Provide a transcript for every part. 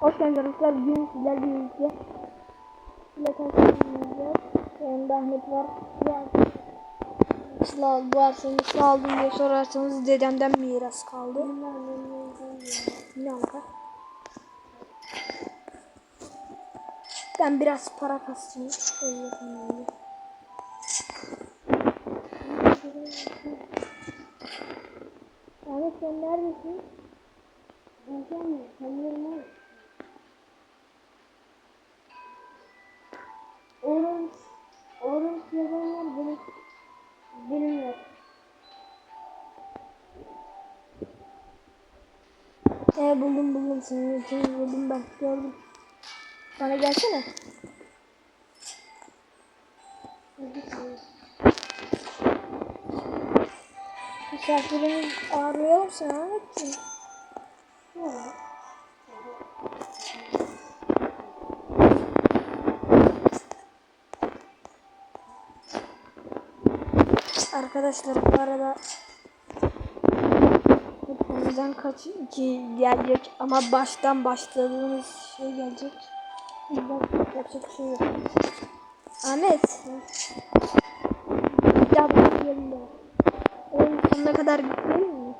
Hoş geldiniz arkadaşlar. Bugün sizlerle birlikte ile karşılaşacağız. Yanımda Ahmet var. Sıla bu arsanı nasıl aldın diye sorarsanız dedemden miras kaldı. Ne alaka? Ben biraz para kasayım. Şöyle yapayım. Ahmet sen neredesin? Ben mi? Sanıyorum Ee buldum buldum senin için buldum ben gördüm. Bana gelsene. Misafirimiz ağırlayalım sen Ahmetciğim. Arkadaşlar bu arada hepimizden kaç iki gelecek ama baştan başladığımız şey gelecek. Yapacak şey yok. Ahmet. Bir daha bak yerinde. Oyun sonuna kadar gitmeyelim mi?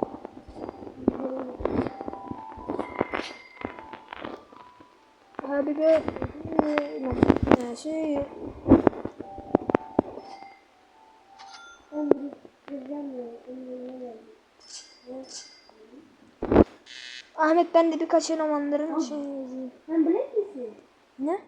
Abi de şey Ahmet ben de birkaç elemanların şey yazayım. Sen bilek misin? Ne?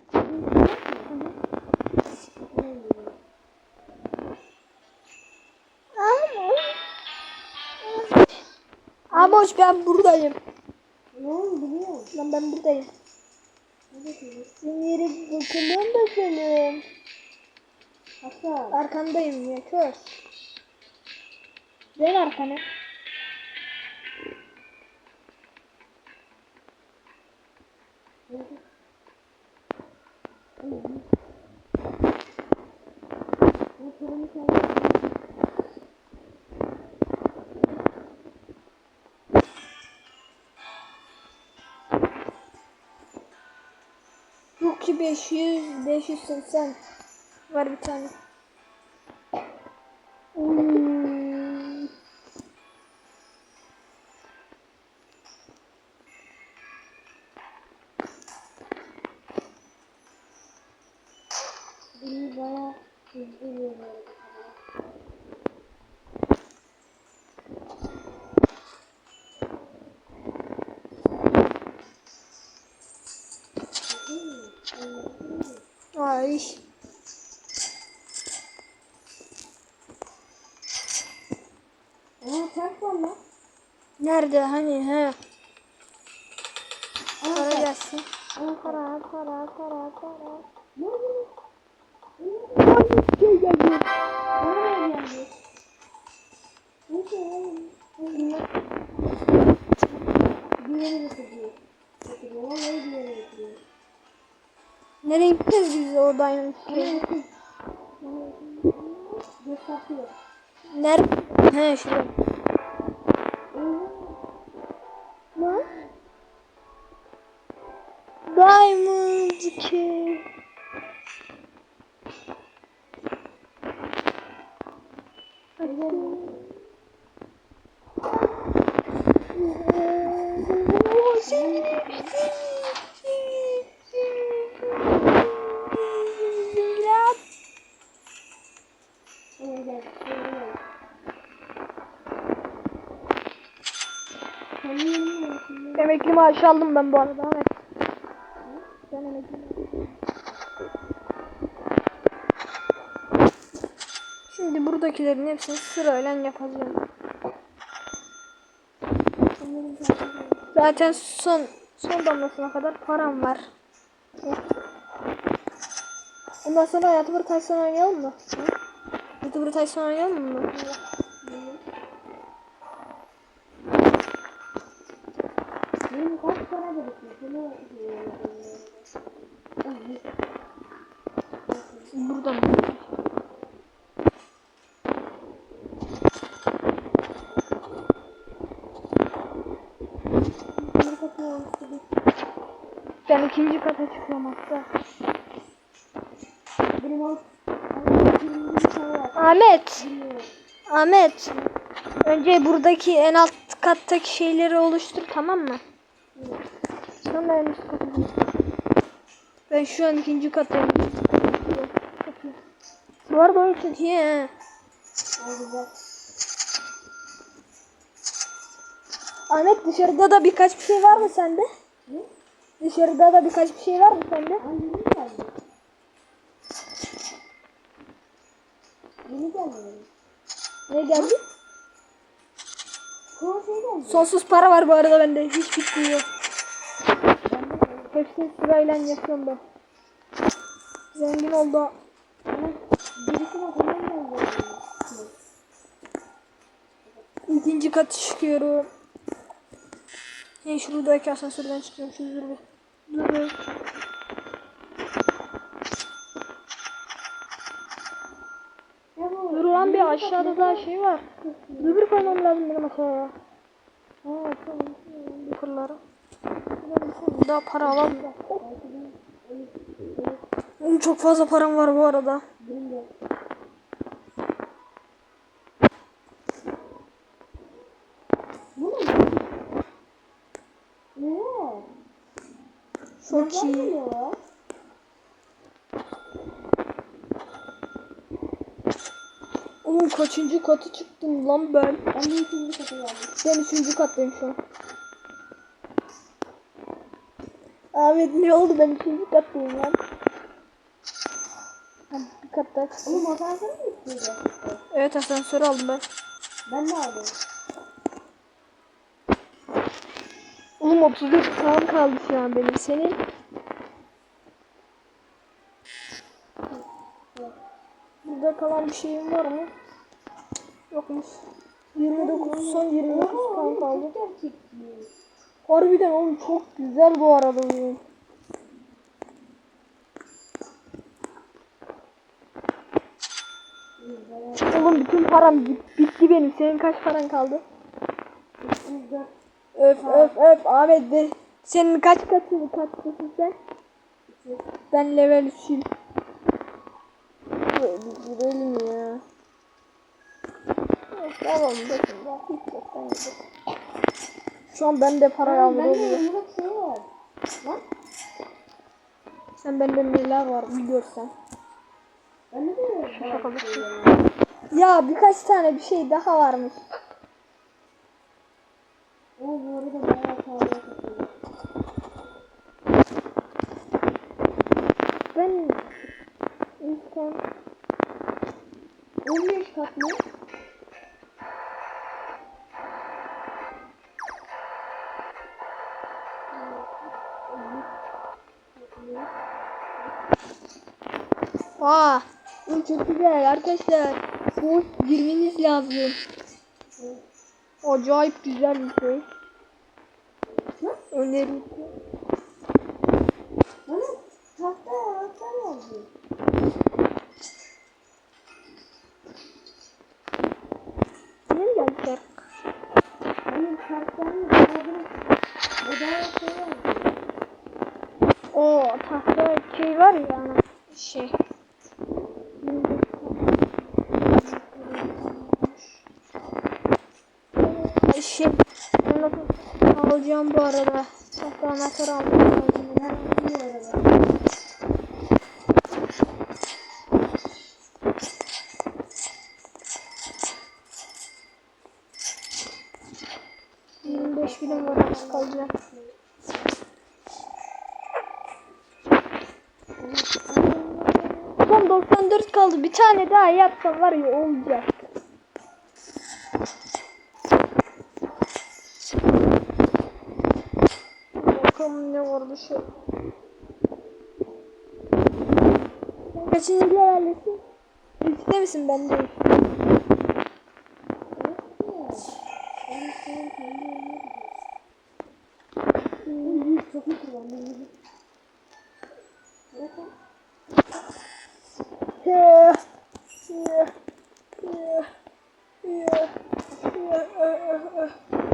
Abi hoş ben buradayım. Ne oldu biliyor musun? Lan ben buradayım. Senin yeri bakılıyorum da senin. Hasan. Arkandayım ya kör. Dön arkana. Yok ki 500, 580 var bir tane. Nerede hani he? Para gelsin. Para para para para. Ne oldu? Şey geldi. Bana ne geldi? Diğeri getiriyor. Nereye gideceğiz biz oradan? Nerede? He şurada. Emekli maaşı aldım ben bu arada. Evet. Ben emekli Şimdi buradakilerin hepsini sırayla yapacağım. Zaten son son damlasına kadar param var. Ondan sonra YouTuber Tyson oynayalım mı? YouTuber Tyson oynayalım mı? Benim kaç para? Bunu Burada mı? Ben ikinci kata çıkıyorum hatta. Benim. Ahmet. Ahmet. Önce buradaki en alt kattaki şeyleri oluştur tamam mı? Sonra en üst kata git. Ben şu an ikinci kattayım. Bu arada oyun. Al güzel. Ahmet dışarıda da birkaç bir şey var mı sende? Ne? Dışarıda da birkaç bir şey var mı sende? Yeni geldi. Yeni geldi. benim. Ne geldi? Sonsuz para var bu arada bende. Hiç bitmiyor. Hepsini sırayla yapıyorum ben. Zengin oldu. İkinci katı çıkıyorum. Hey şuradaki asansörden çıkıyorum. Şu dur bir. Dur bir. Ya bu. Dur lan bir aşağıda daha şey var. Bir koymam lazım benim aşağıya. Ha tamam. Fırlara. Daha para alamıyorum. Çok fazla param var bu arada. Benim de. Bu ne? Ne? Çok Neden iyi. böyle ya? Kaçıncı katı çıktım lan ben? Ben de ikinci kata geldim. Ben üçüncü kattayım şu an. Ahmet ne oldu ben üçüncü kattayım lan. Bir kat daha çıksın. Oğlum asansör mü isteyecek? Evet asansör aldım ben. Ben de aldım. Oğlum 34 falan kaldı şu an benim. Senin? Burada kalan bir şeyim var mı? Yokmuş. 29 son 29 kan kaldı. Harbiden oğlum çok güzel bu arada oyun. Oğlum bütün param bit- bitti benim. Senin kaç paran kaldı? Öf öf öf Ahmet de. Senin kaç katı kaç katı sen? Ben level 3'üm. Böyle girelim ya. Tamam bakın ya hiç yoktan. Şu an bende para yağmuru Ben de oluyor. yumruk şey var. Lan. Sen bende neler var bir görsen. Ben de Şaka şey. Ya birkaç tane bir şey daha varmış. O bu arada Aa, bu çok güzel arkadaşlar. Bu girmeniz lazım. Acayip güzel bir şey. Öneririm. Bana tahta anahtar yazıyor. Ne mi geldi Benim kartlarım kaldırıp odaya şey yazıyor. O tahta şey var ya yani şey. Şey, alacağım bu arada. Tahta anahtar almam lazım. Ben bu arada. Yirmi beş birim var az kalacak. Son 94 kaldı. Bir tane daha yapsam var ya olacak. Bakalım ne vardı şu. Sen Kaçıncı leveldesin? Üçte misin ben değil. 呃呃呃呃。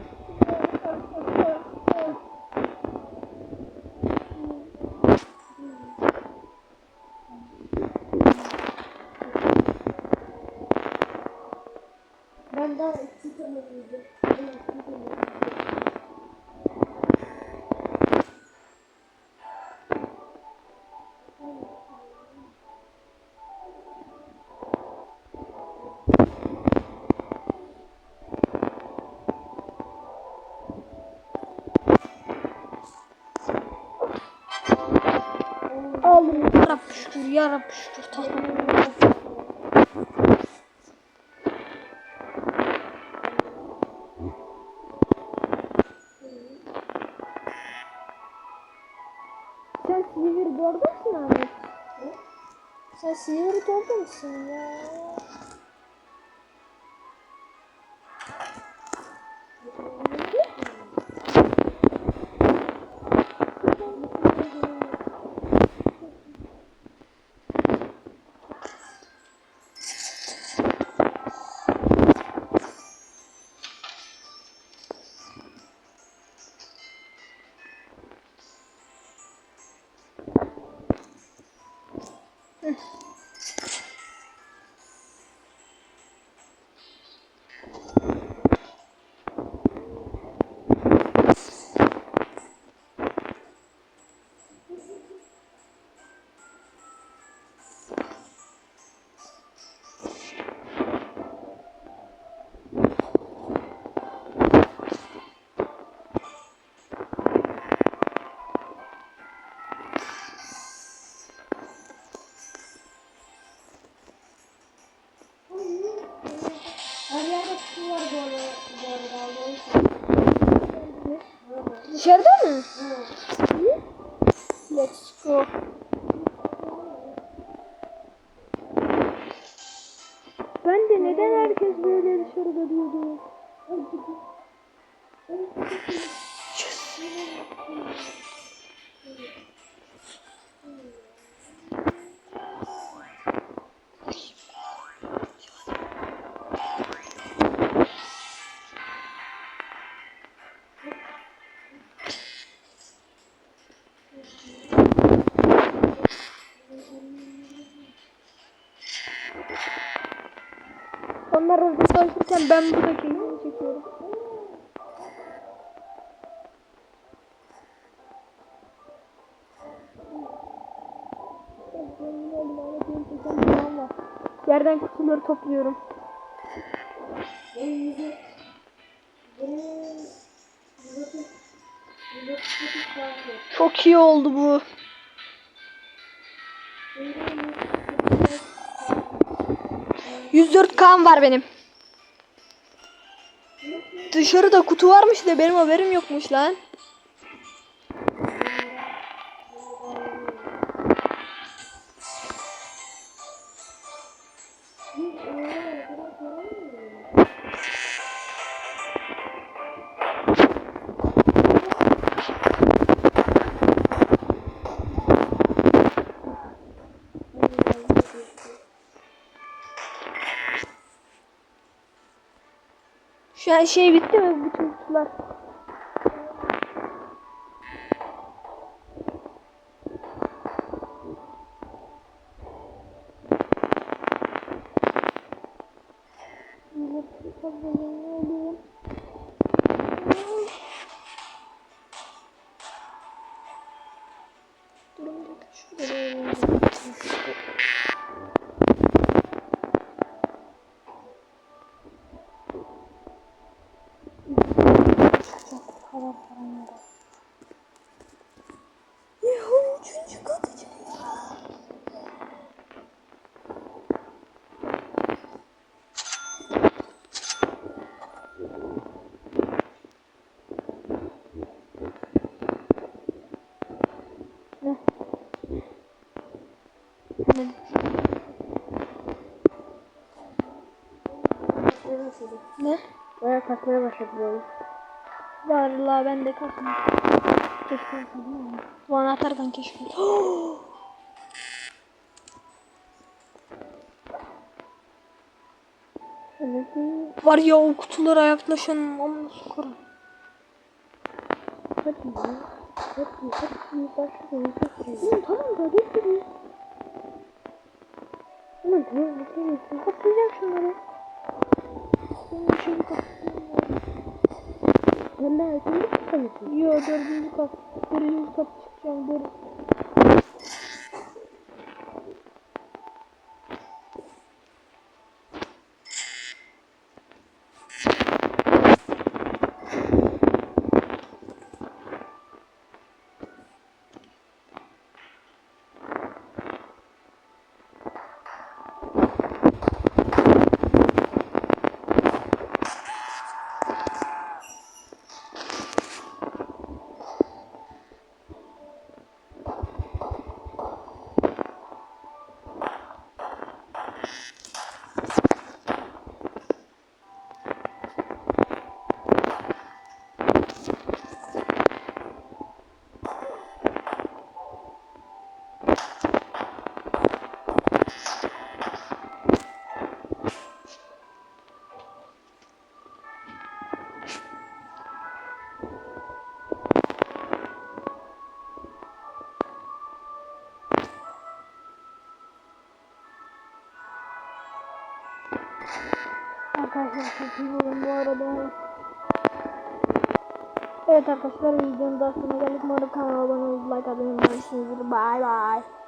Rabbi şükür ya Rabbi şükür. Tamam. Sen Silivri orada mısın Ahmet? Sen Silivri orada mısın ya? Var bu arada. Bu arada. Allah'ın Dışarıda mı? Evet. Onlar orada savaşırken ben burada keyfini çekiyorum. Yerden kutuları topluyorum. Çok iyi oldu bu. 104 kan var benim. Dışarıda kutu varmış da benim haberim yokmuş lan. An şey bitti mi bütün kutular? Durun dakika, şurada. Ne? Ne? Baya kalkmaya başladı böyle. Vallahi ben de kalktım. Keşke olsaydım ama. Bu anahtardan keşke. Var ya o kutulara yaklaşan amma sokarım. Hadi ya. Hadi hadi başlayalım. Hadi. Hı, tamam da getireyim. Aman tamam bakalım. Kapatacağım şunları. Benim işimi kapatacağım. Ben daha ikinci kısa mısın? Yo dördüncü kat. Dördüncü kat çıkacağım. Dur. Arada. Evet arkadaşlar videonun daha sonuna geldik. Umarım kanala abone olup like atmayı unutmazsınız. Bye bye.